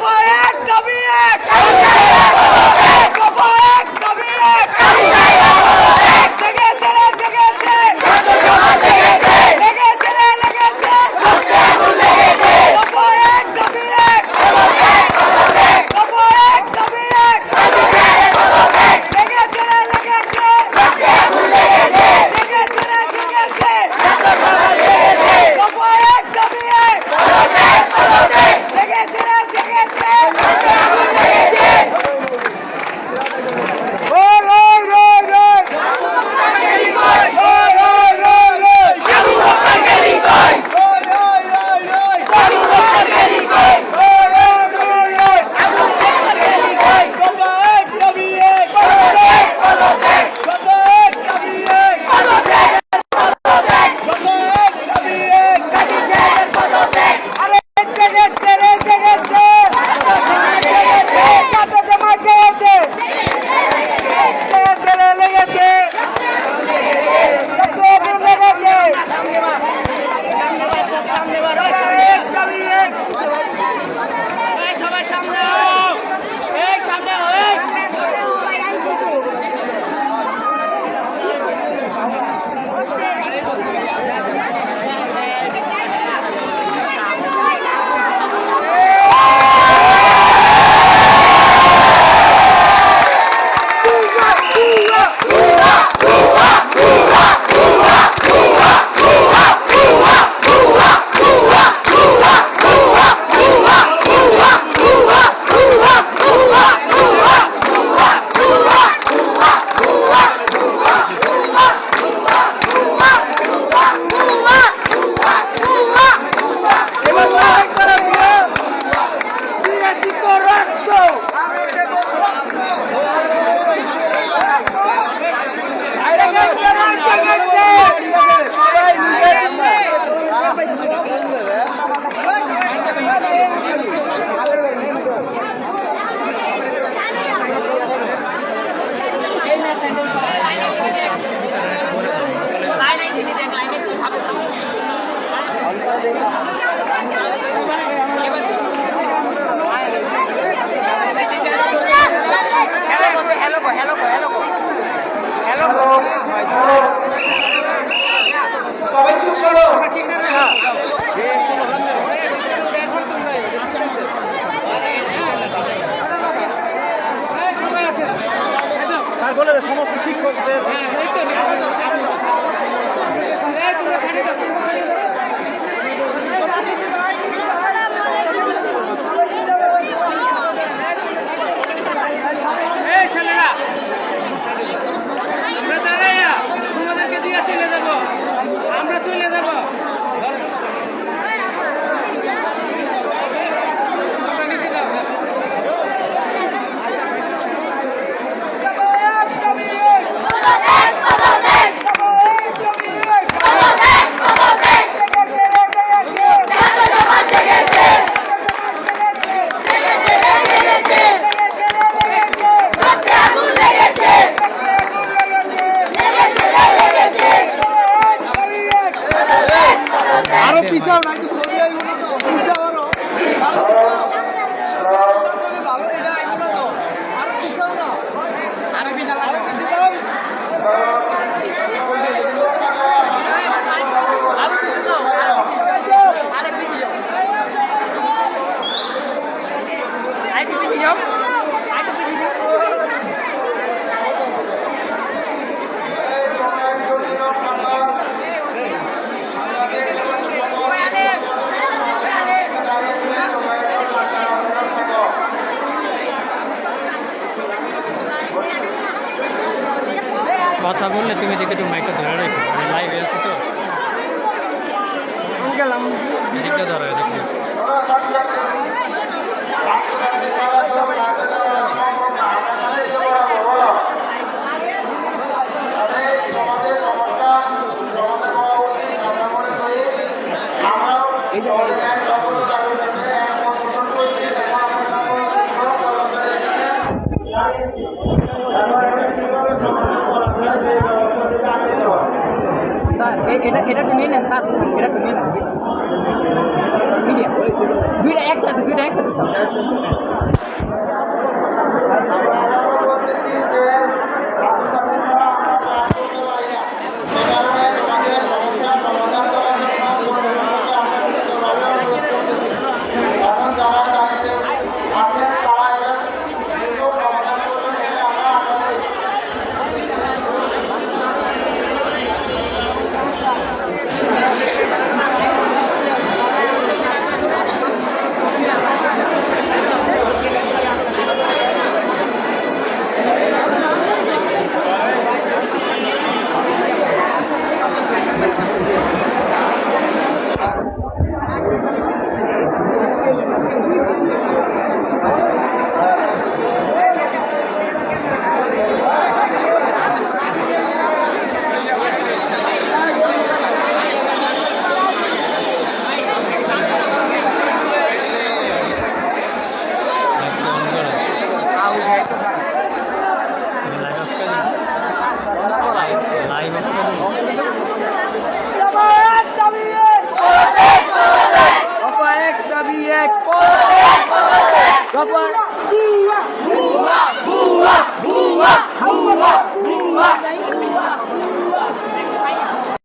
poeta, minha cara! frente a আর বলে সমস্ত শিক্ষকদের। কথা বললে তুমি দেখে একটু মাইকটা ধরে রেখো আমি লাইভে আছি তো। দিকটা ধরো এদিকটা এটা এটা তুমি নেন স্যার এটা তুমি নেন মিডিয়াম দুইটা একসাথে দুইটা একসাথে। 法官。不啊不啊不啊不啊不啊！